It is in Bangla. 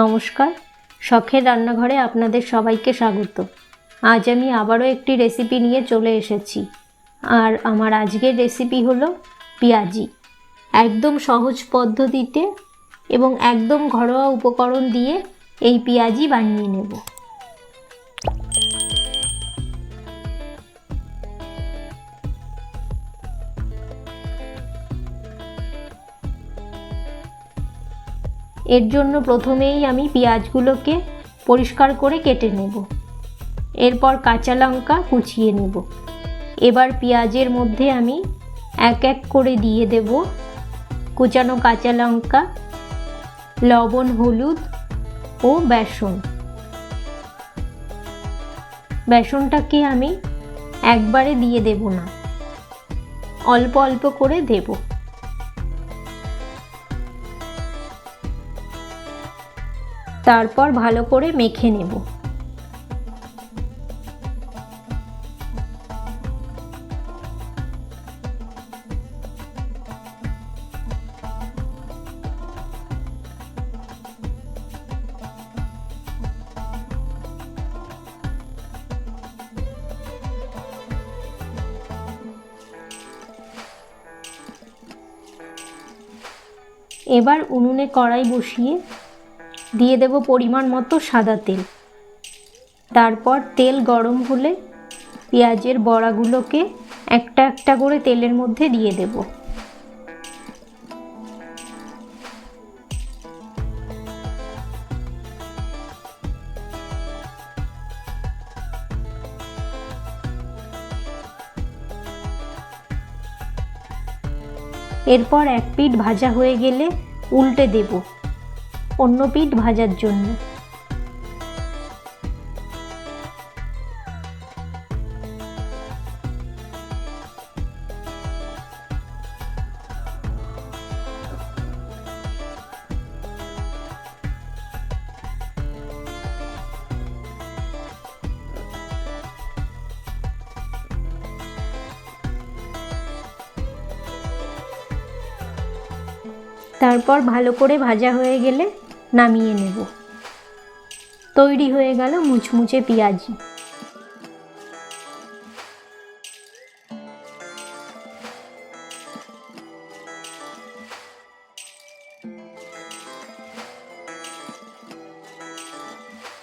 নমস্কার। শখের রান্নাঘরে আপনাদের সবাইকে স্বাগত। আজ আমি আবারও একটি রেসিপি নিয়ে চলে এসেছি। আর আমার আজকের রেসিপি হলো পেঁয়াজি। একদম সহজ পদ্ধতিতে এবং একদম ঘরোয়া উপকরণ দিয়ে এই পেঁয়াজি বানিয়ে নেব। এর জন্য প্রথমেই আমি পেঁয়াজগুলোকে পরিষ্কার করে কেটে নেব। এরপর কাঁচা লঙ্কা কুচিয়ে নেব। এবার পেঁয়াজের মধ্যে আমি এক এক করে দিয়ে দেব। কুচানো কাঁচা লঙ্কা, লবণ, হলুদ ও বেসন। বেসনটাকে আমি একবারে দিয়ে দেব না। অল্প অল্প করে দেবো। তারপর ভালো করে মেখে নেব। এবার উনুনে কড়াই বসিয়ে দিয়ে দেব পরিমাণ মতো সাদা তেল। তারপর তেল গরম হলে পেঁয়াজের বড়াগুলোকে একটা একটা করে তেলের মধ্যে দিয়ে দেব। এরপর এক পিঠ ভাজা হয়ে গেলে উল্টে দেবো। অন্য পিঠ ভাজার জন্য। তারপর ভালো করে ভাজা হয়ে গেলে নামিয়ে নেব। তৈরি হয়ে গেল মুচমুচে পেঁয়াজি।